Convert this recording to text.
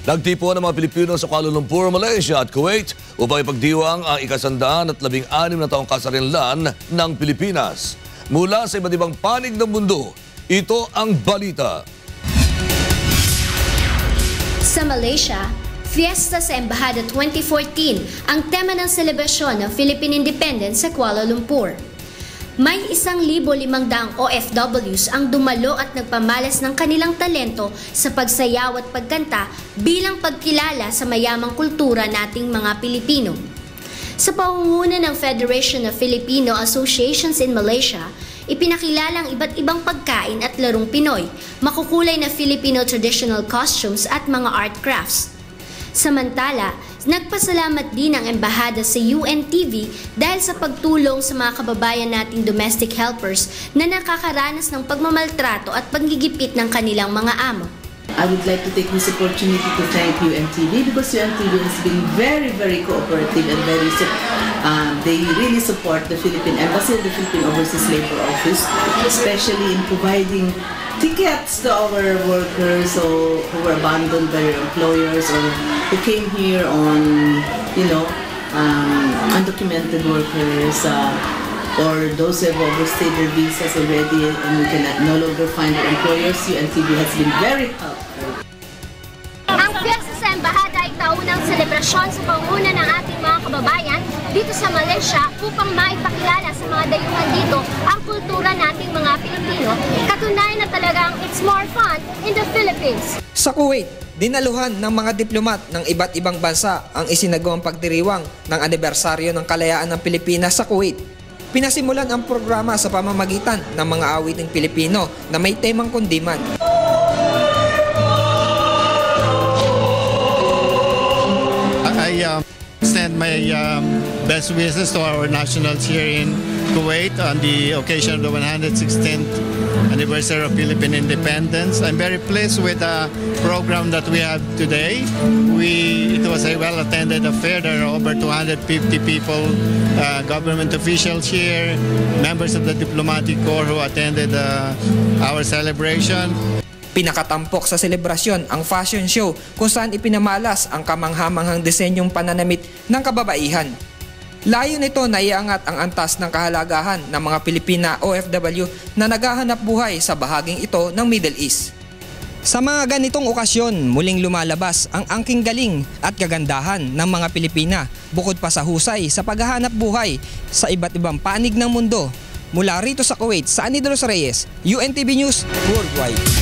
Nagtipo ng mga Pilipino sa Kuala Lumpur, Malaysia at Kuwait upang ipagdiwang ang ikasandaan at labing anim na taong kasarinlan ng Pilipinas. Mula sa iba't ibang panig ng mundo, ito ang balita. Sa Malaysia, Fiesta sa Embahada 2014 ang tema ng selebrasyon ng Philippine Independence sa Kuala Lumpur. May isang libo limang daang OFWs ang dumalo at nagpamalas ng kanilang talento sa pagsayaw at pagkanta bilang pagkilala sa mayamang kultura nating mga Pilipino. Sa pangunguna ng Federation of Filipino Associations in Malaysia, ipinakilala ang iba't ibang pagkain at larong Pinoy, makukulay na Filipino traditional costumes at mga art crafts. Samantala, nagpasalamat din ang embahada sa UNTV dahil sa pagtulong sa mga kababayan nating domestic helpers na nakakaranas ng pagmamaltrato at panggigipit ng kanilang mga amo. I would like to take this opportunity to thank UNTV because UNTV has been very, very cooperative and very, uh, they really support the Philippine Embassy and the Philippine Overseas Labor Office, especially in providing tickets to our workers so, who were abandoned by their employers or who came here on, you know, um, undocumented workers, uh, or those who have overstayed their visas already and we can no longer find their employers, UNTV has been very helpful. Ang Fiesta sa Embahada ay taunang selebrasyon sa panguna ng ating mga kababayan dito sa Malaysia upang maipakilala sa mga dayuhan dito ang kultura nating mga Pilipino. Katunayan na talagang it's more fun in the Philippines. Sa Kuwait, dinaluhan ng mga diplomat ng iba't ibang bansa ang isinagawang pagdiriwang ng anibersaryo ng kalayaan ng Pilipinas sa Kuwait. Pinasimulan ang programa sa pamamagitan ng mga awiting Pilipino na may temang kundiman. I um, extend my um, best wishes to our nationals here in Kuwait on the occasion of the 116th anniversary of Philippine independence. I'm very pleased with the program that we have today. We it was a well-attended affair. There are over 250 people, uh, government officials here, members of the diplomatic corps who attended uh, our celebration. Pinakatampok sa selebrasyon ang fashion show kung saan ipinamalas ang kamanghamanghang disenyong pananamit ng kababaihan. Layo nito na iangat ang antas ng kahalagahan ng mga Pilipina OFW na naghahanap buhay sa bahaging ito ng Middle East. Sa mga ganitong okasyon, muling lumalabas ang angking galing at kagandahan ng mga Pilipina bukod pa sa husay sa paghahanap buhay sa iba't ibang panig ng mundo. Mula rito sa Kuwait, sa Anidros Reyes, UNTV News Worldwide.